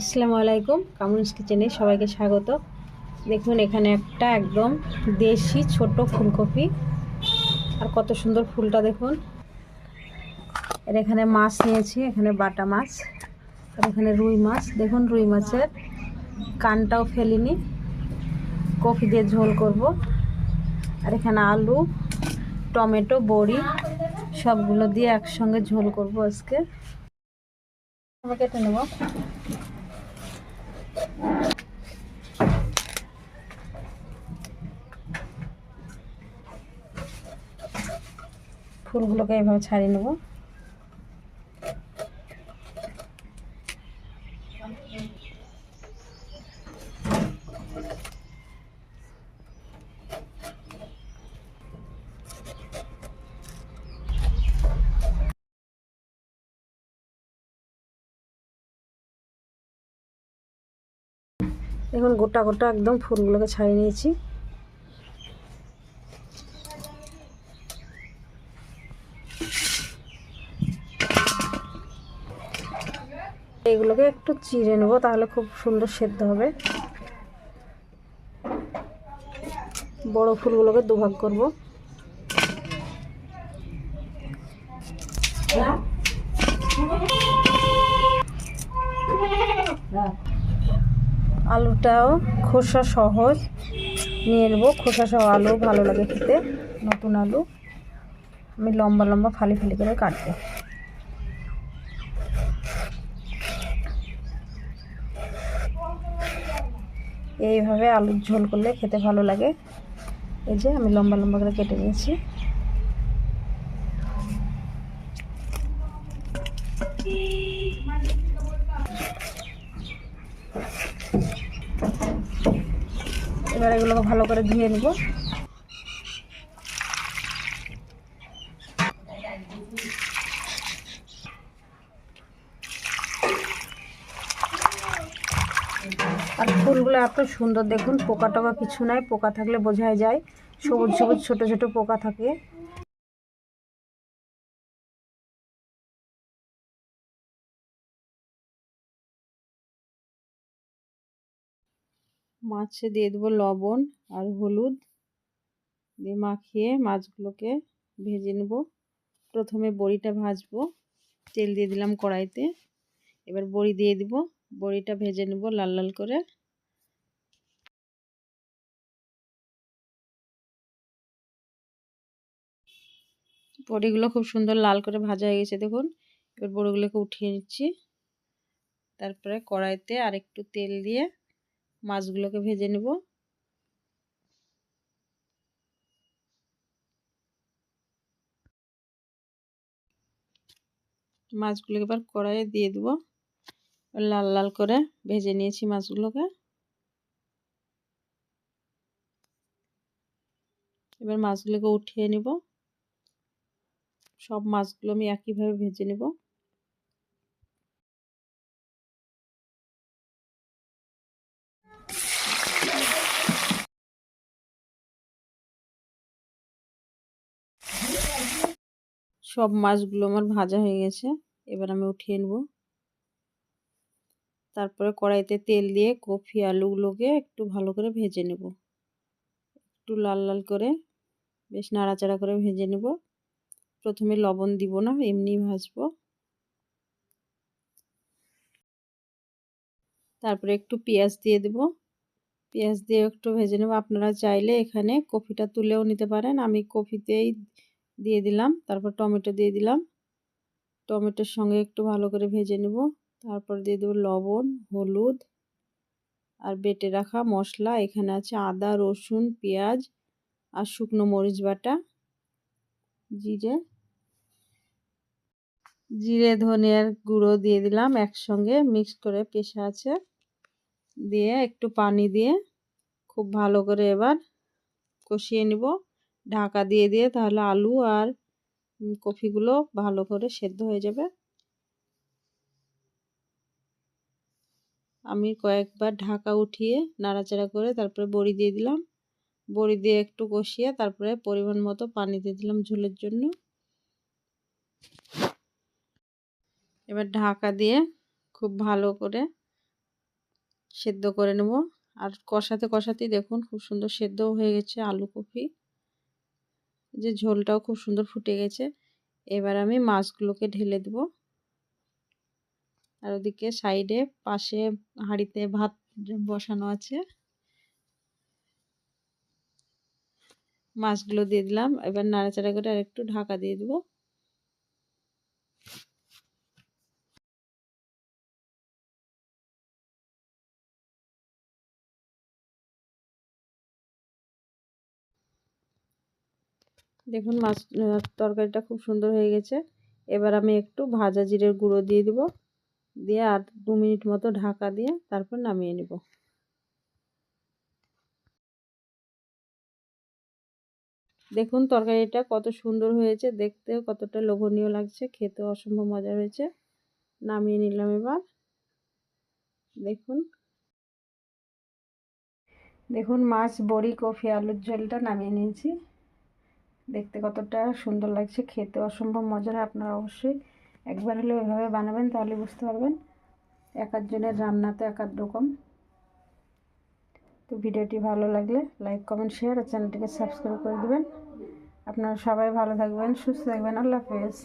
আসসালামু আলাইকুম, কামরুন্স কিচেনে সবাইকে স্বাগত। দেখুন, এখানে একটা একদম দেশি ছোট ফুলকপি। আর কত সুন্দর ফুলটা দেখুন। আর এখানে মাছ নিয়েছি, এখানে বাটা মাছ, আর এখানে রুই মাছ। দেখুন, রুই মাছের কানটাও ফেলিনি। কফি দিয়ে ঝোল করব। আর এখানে আলু, টমেটো, বড়ি, সবগুলো দিয়ে একসঙ্গে ঝোল করব আজকে। কেটে নেব। ফুলগুলোকে এভাবে ছাড়িয়ে নেব। দেখুন গোটা গোটা একদম ফুলগুলোকে ছাড়িয়ে নিয়েছি। এগুলোকে একটু চিড়ে নেব, তাহলে খুব সুন্দর সেদ্ধ হবে। বড় ফুলগুলোকে দুভাগ করব। আলুটাও খোসা সহজ নিয়ে নেব। খোসা সহ আলু ভালো লাগে খেতে। নতুন আলু। আমি লম্বা লম্বা ফালি ফালি করে কাটবো। এইভাবে আলুর ঝোল করলে খেতে ভালো লাগে। এই যে আমি লম্বা লম্বা করে কেটে নিয়েছি। এবার এগুলোকে ভালো করে ধুয়ে নেব। আর ফুলগুলো এত সুন্দর দেখুন পোকা টোকা কিছু নাই, পোকা থাকলে বোঝাই যায়। সবুজ সবুজ ছোট ছোট পোকা থাকে। মাছে দিয়ে দেবো লবণ আর হলুদ। দিয়ে মাখিয়ে মাছগুলোকে ভেজে নেব। প্রথমে বড়িটা ভাজবো। তেল দিয়ে দিলাম কড়াইতে। এবার বড়ি দিয়ে দিব। বড়িটা ভেজে নেব লাল লাল করে। বড়িগুলো খুব সুন্দর লাল করে ভাজা হয়ে গেছে, দেখুন। এবার বড়িগুলোকে উঠিয়ে নিচ্ছি। তারপরে কড়াইতে আর একটু তেল দিয়ে মাছগুলোকে ভেজে নেব। মাছগুলোকে এবার কড়াইয়ে দিয়ে দেবো। লাল লাল করে ভেজে নিয়েছি মাছগুলোকে। এবার মাছগুলোকে উঠিয়ে নিব। সব মাছগুলো আমি একইভাবে ভেজে নেব। সব মাছগুলো আমার ভাজা হয়ে গেছে। এবার আমি উঠিয়ে নেব। তারপরে কড়াইতে তেল দিয়ে কফি আলুগুলোকে একটু ভালো করে ভেজে নেব। একটু লাল লাল করে বেশ নাড়াচাড়া করে ভেজে নেব। প্রথমে লবণ দিব না এমনি ভাজবো। তারপরে একটু পেঁয়াজ দিয়ে দেব। পেঁয়াজ দিয়ে একটু ভেজে নেব। আপনারা চাইলে এখানে কফিটা তুলেও নিতে পারেন। আমি কফিতেই দিয়ে দিলাম। তারপর টমেটো দিয়ে দিলাম। টমেটোর সঙ্গে একটু ভালো করে ভেজে নেব। তারপর দিয়ে দেবো লবণ, হলুদ আর বেটে রাখা মশলা। এখানে আছে আদা, রসুন, পেঁয়াজ আর শুকনো মরিচ বাটা। জিরে জিরে, ধনিয়ার গুঁড়ো দিয়ে দিলাম একসঙ্গে। মিক্স করে পেশা আছে। দিয়ে একটু পানি দিয়ে খুব ভালো করে এবার কষিয়ে নিব। ঢাকা দিয়ে দিয়ে তাহলে আলু আর কফিগুলো ভালো করে সেদ্ধ হয়ে যাবে। আমি কয়েকবার ঢাকা উঠিয়ে নাড়াচাড়া করে তারপরে বড়ি দিয়ে দিলাম। বড়ি দিয়ে একটু কষিয়ে তারপরে পরিমাণ মতো পানি দিয়ে দিলাম ঝোলের জন্য। এবার ঢাকা দিয়ে খুব ভালো করে সেদ্ধ করে নেব। আর কষাতে, কষাতেই দেখুন খুব সুন্দর সেদ্ধ হয়ে গেছে আলু কপি। যে ঝোলটাও খুব সুন্দর ফুটে গেছে। এবার আমি মাছগুলোকে ঢেলে দেব। আর ওদিকে সাইডে পাশে হাঁড়িতে ভাত বসানো আছে। মাছগুলো দিয়ে দিলাম। এবার নাড়াচাড়া করে আর একটু ঢাকা দিয়ে দেবো। দেখুন, মাছ তরকারিটা খুব সুন্দর হয়ে গেছে। এবার আমি একটু ভাজা জিরের গুঁড়ো দিয়ে দিব। দিয়ে আর দু মিনিট মতো ঢাকা দিয়ে তারপর নামিয়ে নেব। দেখুন, তরকারিটা কত সুন্দর হয়েছে। দেখতেও কতটা লোভনীয় লাগছে। খেতেও অসম্ভব মজা হয়েছে। নামিয়ে নিলাম এবার। দেখুন। দেখুন, মাছ, বড়ি, কফি, আলুর ঝোলটা নামিয়ে নিয়েছি। দেখতে কতটা সুন্দর লাগছে, খেতে অসম্ভব মজার। আপনারা অবশ্যই একবার হলে ওইভাবে বানাবেন, তাহলে বুঝতে পারবেন এক আধজনের রান্না তো এক রকম। তো ভিডিওটি ভালো লাগলে লাইক কমেন্ট শেয়ার আর চ্যানেলটিকে সাবস্ক্রাইব করে দেবেন। আপনারা সবাই ভালো থাকবেন, সুস্থ থাকবেন, আল্লাহ হাফেজ।